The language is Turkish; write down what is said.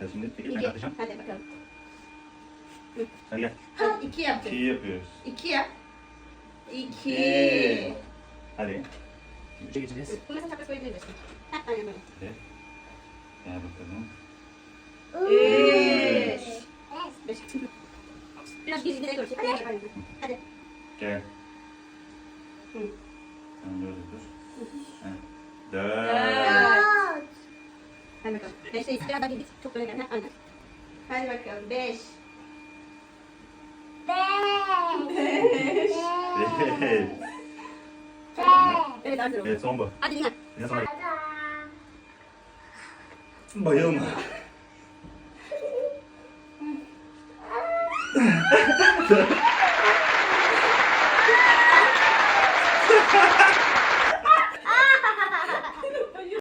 İki. Hadi bakalım. Hadi gel. Hadi iki yaptık. İyi yapıyoruz. İki yap. İki. Hadi. Üçe geçeceğiz. Bunu çapraz koyabilir misin? Heh, aynen. Hadi. Gel bakalım. Üç. Beş. Biraz doğru çek. Hadi. Hadi. Hadi. Gel. Hı. Sen böyle dur. önemli konu. Beşte istiyor da bildik. Çok önemli. Aynen. Hadi bakalım. Beş. Beş. Beş. Beş. Evet hazır olun. Evet son bu. Hadi yine. Yine sana. Bayılma. Ha ha ha!